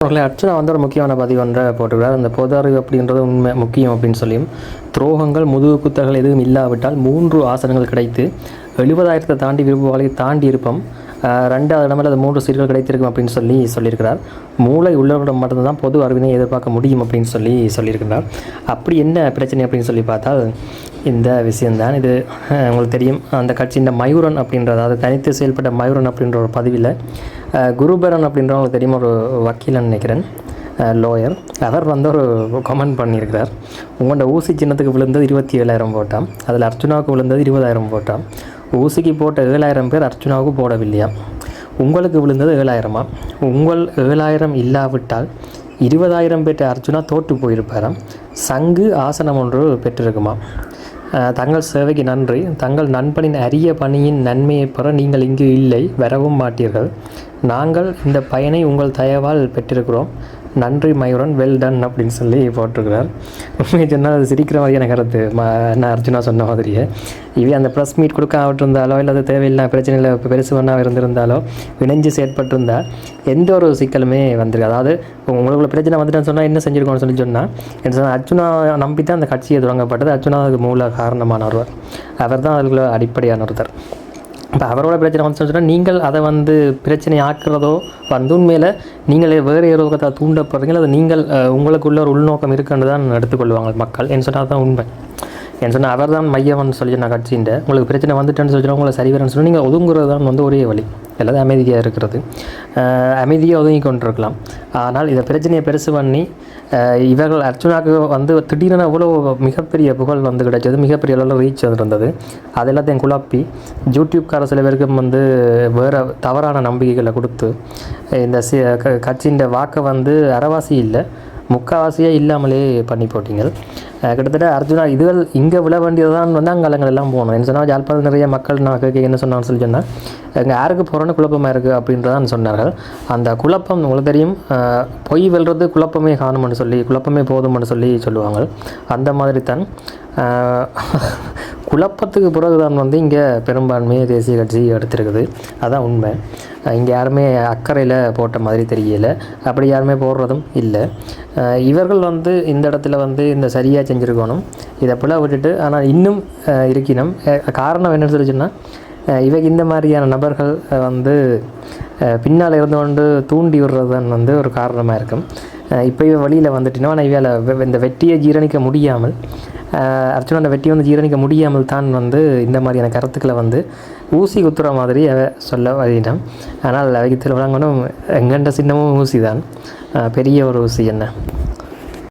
அவர்களை அர்ச்சனா வந்து ஒரு முக்கியமான பதிவு ஒன்றை போட்டுக்கிறார் அந்த பொது அறிவு அப்படின்றது உண்மை முக்கியம் அப்படின்னு சொல்லியும் துரோகங்கள் முதுகு குத்தல்கள் எதுவும் இல்லாவிட்டால் மூன்று ஆசனங்கள் கிடைத்து எழுபதாயிரத்தை தாண்டி விரும்புகளை தாண்டி இருப்போம். ரெண்டாவது இடமில் அது மூன்று சீர்கள் கிடைத்திருக்கும் அப்படின்னு சொல்லி சொல்லியிருக்கிறார். மூளை உள்ளவர்களிடம் மட்டும்தான் பொது அறிவினை எதிர்பார்க்க முடியும் அப்படின்னு சொல்லி சொல்லியிருக்கிறார். அப்படி என்ன பிரச்சனை அப்படின்னு சொல்லி பார்த்தால் இந்த விஷயந்தான் இது உங்களுக்கு தெரியும் அந்த கட்சியின் மயூரன் அப்படின்ற அதாவது தனித்து செயல்பட்ட மயூரன் அப்படின்ற ஒரு பதவியில் குருபரன் அப்படின்றவங்களுக்கு தெரியும் ஒரு வக்கீலன் நினைக்கிறேன் லோயர் அவர் வந்து ஒரு கமெண்ட் பண்ணியிருக்கிறார். உங்களோட ஊசி சின்னத்துக்கு விழுந்தது இருபத்தி ஏழாயிரம் போட்டான் அதில் அர்ச்சுனாவுக்கு விழுந்தது இருபதாயிரம் போட்டான் ஊசிக்கு போட்ட ஏழாயிரம் பேர் அர்ச்சுனாவுக்கு போடவில்லையா? உங்களுக்கு விழுந்தது ஏழாயிரமா? உங்கள் ஏழாயிரம் இல்லாவிட்டால் இருபதாயிரம் பேர்ட்ட அர்ஜுனா தோற்று போயிருப்பாராம் சங்கு ஆசனம் ஒன்று பெற்றிருக்குமா? தங்கள் சேவைக்கு நன்றி. தங்கள் நண்பனின் அரிய பணியின் நன்மையை பெற நீங்கள் இங்கு இல்லை வரவும் மாட்டீர்கள். நாங்கள் இந்த பயனை உங்கள் தயவால் பெற்றிருக்கிறோம். நன்றி மயூரன். வெல் டன் அப்படின்னு சொல்லி போட்டிருக்கிறார். உண்மையை சொன்னால் அது சிரிக்கிற மாதிரியான கருத்து. ம என்ன அர்ஜுனா சொன்ன மாதிரியே. இவே அந்த ப்ரெஸ் மீட் கொடுக்க இருந்தாலோ இல்லை அது தேவையில்லை பிரச்சனையில் இப்போ பெருசு பண்ணால் இருந்திருந்தாலோ இணைஞ்சு செயற்பட்டிருந்தால் எந்த ஒரு சிக்கலுமே வந்துருக்கு அதாவது உங்களுக்கு பிரச்சனை வந்துட்டுன்னு சொன்னால் என்ன செஞ்சுருக்கோம்னு சொல்லி சொன்னால் என்ன சொன்னால் அர்ஜுனா நம்பி தான் அந்த கட்சியை தொடங்கப்பட்டது. அர்ஜுனா அதுக்கு மூல காரணமானவர். அவர் தான் அதுக்குள்ள அடிப்படையான ஒருத்தர். இப்போ அவரோட பிரச்சனை வந்து சொன்னால் நீங்கள் அதை வந்து பிரச்சனை ஆக்குறதோ வந்து உண்மையில் நீங்கள் வேறு ஏதோ தூண்டப்படுறீங்களோ அதை நீங்கள் உங்களுக்குள்ள ஒரு உள்நோக்கம் இருக்குன்னு தான் எடுத்துக்கொள்வாங்க மக்கள். என்று சொன்னால் தான் உண்மை. என்று சொன்னால் அவர் தான் மையம்னு சொல்லி நான் கட்சியின் உங்களுக்கு பிரச்சனை வந்துட்டேன்னு சொல்லி உங்களை சரி வரேன்னு சொல்லி நீங்கள் ஒதுங்குறது தான் வந்து ஒரே வழி. எல்லாரும் அமைதியாக இருக்கிறது. அமைதியாக ஒதுங்கி கொண்டிருக்கலாம். ஆனால் இதை பிரச்சனையை பெருசு பண்ணி இவர்கள் அர்ச்சுனாக்கு வந்து திடீரென அவ்வளோ மிகப்பெரிய புகழ் வந்து கிடைச்சது மிகப்பெரிய அளவில் ரீச் வந்துருந்தது. அது எல்லாத்தையும் குழப்பி யூடியூப்கார சில பேருக்கும் வந்து வேறு தவறான நம்பிக்கைகளை கொடுத்து இந்த சி க- கட்சியின் வாக்கை வந்து அறவாசி இல்லை முக்கால்வாசியே இல்லாமலே பண்ணி போட்டீங்க கிட்டத்தட்ட அர்ஜுனா இதுகள் இங்கே விழ வேண்டியது தான் வந்து அங்கலங்கள் எல்லாம் போகணும். என்ன சொன்னால் யாழ்ப்பாணம் நிறைய மக்கள் நான் கேட்க என்ன சொன்னான்னு சொல்லி சொன்னால் இங்கே யாருக்கு போகிறோன்னு குழப்பமாக இருக்குது அப்படின்றதான் சொன்னார்கள். அந்த குழப்பம் உங்களுக்கு தெரியும். பொய் வெல்றது குழப்பமே காணும்னு சொல்லி குழப்பமே போதும்னு சொல்லி சொல்லுவாங்க. அந்த மாதிரி தான் குழப்பத்துக்கு பிறகுதான் வந்து இங்கே பெரும்பான்மையை தேசிய கட்சி எடுத்திருக்குது. அதான் உண்மை. இங்கே யாருமே அக்கறையில் போட்ட மாதிரி தெரியல. அப்படி யாருமே போடுறதும் இல்லை. இவர்கள் வந்து இந்த இடத்துல வந்து இந்த சரியாக செஞ்சுருக்கணும். இதை போல் விட்டுட்டு ஆனால் இன்னும் இருக்கணும் காரணம் என்னன்னு சொல்லிச்சுன்னா இவைக்கு இந்த மாதிரியான நபர்கள் வந்து பின்னால் இருந்து கொண்டு தூண்டி விடுறது தான் வந்து ஒரு காரணமாக இருக்கும். இப்போ இவ வழியில் வந்துட்டினா ஆனால் இவையால் இந்த வெட்டியை ஜீரணிக்க முடியாமல் அஹ் அர்ச்சுனோட வெட்டி வந்து ஜீரணிக்க முடியாமல் தான் வந்து இந்த மாதிரியான கருத்துக்களை வந்து ஊசி குத்துற மாதிரி அவ சொல்ல வழியிடம். ஆனால் அவைக்கு திருவிழாங்கனும் எங்கண்ட சின்னமும் ஊசி தான் பெரிய ஒரு ஊசி என்ன?